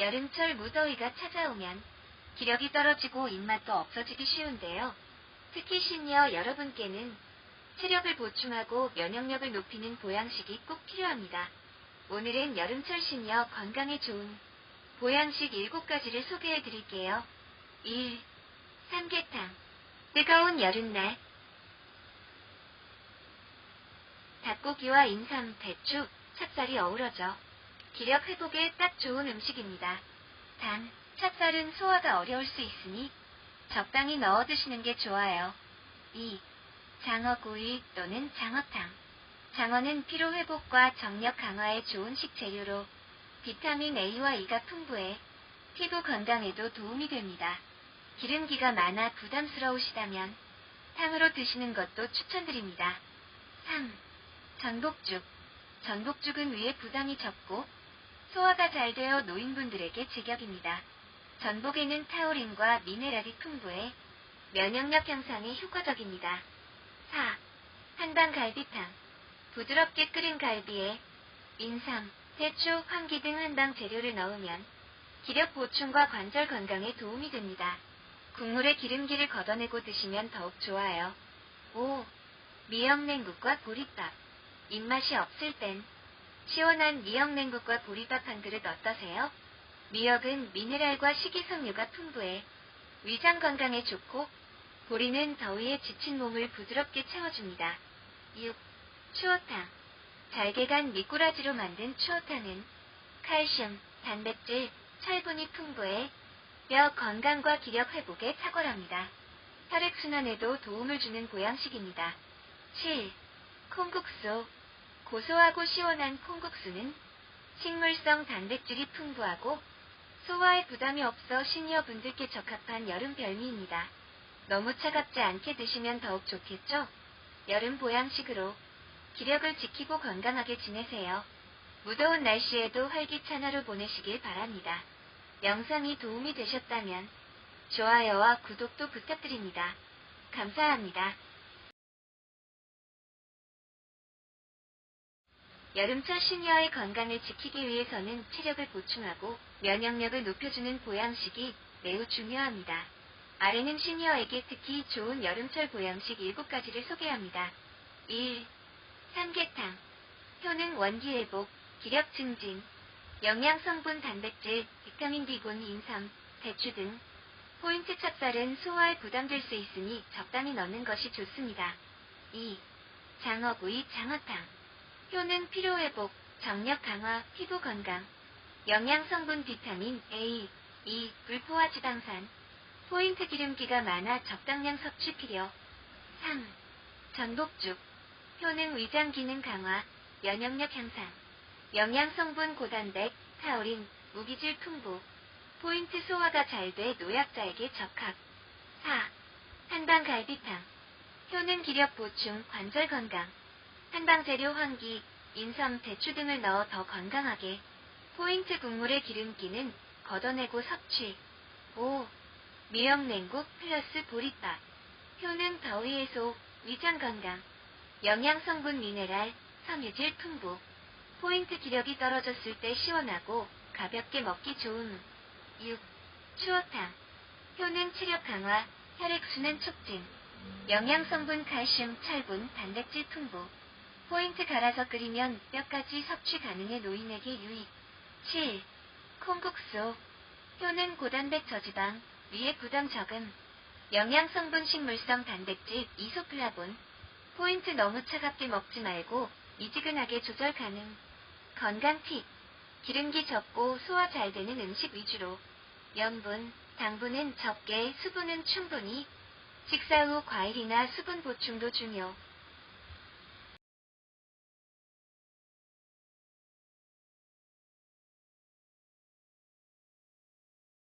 여름철 무더위가 찾아오면 기력이 떨어지고 입맛도 없어지기 쉬운데요. 특히 시니어 여러분께는 체력을 보충하고 면역력을 높이는 보양식이 꼭 필요합니다. 오늘은 여름철 시니어 건강에 좋은 보양식 7가지를 소개해 드릴게요. 1. 삼계탕. 뜨거운 여름날. 닭고기와 인삼, 배추, 찹쌀이 어우러져 기력 회복에 딱 좋은 음식입니다. 단, 찹쌀은 소화가 어려울 수 있으니 적당히 넣어 드시는 게 좋아요. 2. 장어구이 또는 장어탕. 장어는 피로 회복과 정력 강화에 좋은 식재료로 비타민 A와 E가 풍부해 피부 건강에도 도움이 됩니다. 기름기가 많아 부담스러우시다면 탕으로 드시는 것도 추천드립니다. 3. 전복죽. 전복죽은 위에 부담이 적고 소화가 잘 되어 노인분들에게 제격입니다. 전복에는 타우린과 미네랄이 풍부해 면역력 향상에 효과적입니다. 4. 한방 갈비탕. 부드럽게 끓인 갈비에 인삼, 대추, 황기 등 한방 재료를 넣으면 기력 보충과 관절 건강에 도움이 됩니다. 국물의 기름기를 걷어내고 드시면 더욱 좋아요. 5. 미역 냉국과 보리밥. 입맛이 없을 땐 시원한 미역냉국과 보리밥 한 그릇 어떠세요? 미역은 미네랄과 식이섬유가 풍부해 위장 건강에 좋고 보리는 더위에 지친 몸을 부드럽게 채워줍니다. 6. 추어탕. 잘게 간 미꾸라지로 만든 추어탕은 칼슘, 단백질, 철분이 풍부해 뼈 건강과 기력 회복에 탁월합니다. 혈액순환에도 도움을 주는 보양식입니다. 7. 콩국수. 고소하고 시원한 콩국수는 식물성 단백질이 풍부하고 소화에 부담이 없어 시니어 분들께 적합한 여름 별미입니다. 너무 차갑지 않게 드시면 더욱 좋겠죠? 여름 보양식으로 기력을 지키고 건강하게 지내세요. 무더운 날씨에도 활기찬 하루 보내시길 바랍니다. 영상이 도움이 되셨다면 좋아요와 구독도 부탁드립니다. 감사합니다. 여름철 시니어의 건강을 지키기 위해서는 체력을 보충하고 면역력을 높여주는 보양식이 매우 중요합니다. 아래는 시니어에게 특히 좋은 여름철 보양식 7가지를 소개합니다. 1. 삼계탕. 효능 원기 회복, 기력 증진, 영양 성분 단백질, 비타민 B군 인삼, 배추 등 포인트 찹쌀은 소화에 부담될 수 있으니 적당히 넣는 것이 좋습니다. 2. 장어구이 장어탕. 효능 피로 회복, 정력 강화, 피부 건강, 영양 성분 비타민 A, E, 불포화 지방산, 포인트 기름기가 많아 적당량 섭취 필요. 3. 전복죽. 효능 위장 기능 강화, 면역력 향상, 영양 성분 고단백, 타우린, 무기질 풍부, 포인트 소화가 잘 돼 노약자에게 적합. 4. 한방 갈비탕. 효능 기력 보충, 관절 건강, 한방 재료 환기, 인삼, 대추 등을 넣어 더 건강하게. 포인트 국물의 기름기는 걷어내고 섭취. 5. 미역냉국 플러스 보리밥. 효능 더위 해소, 위장 건강, 영양 성분 미네랄, 섬유질 풍부. 포인트 기력이 떨어졌을 때 시원하고 가볍게 먹기 좋은. 6. 추어탕. 효능 체력 강화, 혈액순환 촉진. 영양 성분 칼슘, 철분, 단백질 풍부. 포인트 갈아서 끓이면 뼈까지 섭취 가능해 노인에게 유익. 7. 콩국수. 효능 고단백 저지방, 위에 부담 적음. 영양 성분 식물성 단백질, 이소플라본. 포인트 너무 차갑게 먹지 말고 미지근하게 조절 가능. 건강 팁. 기름기 적고 소화 잘 되는 음식 위주로. 염분, 당분은 적게, 수분은 충분히. 식사 후 과일이나 수분 보충도 중요.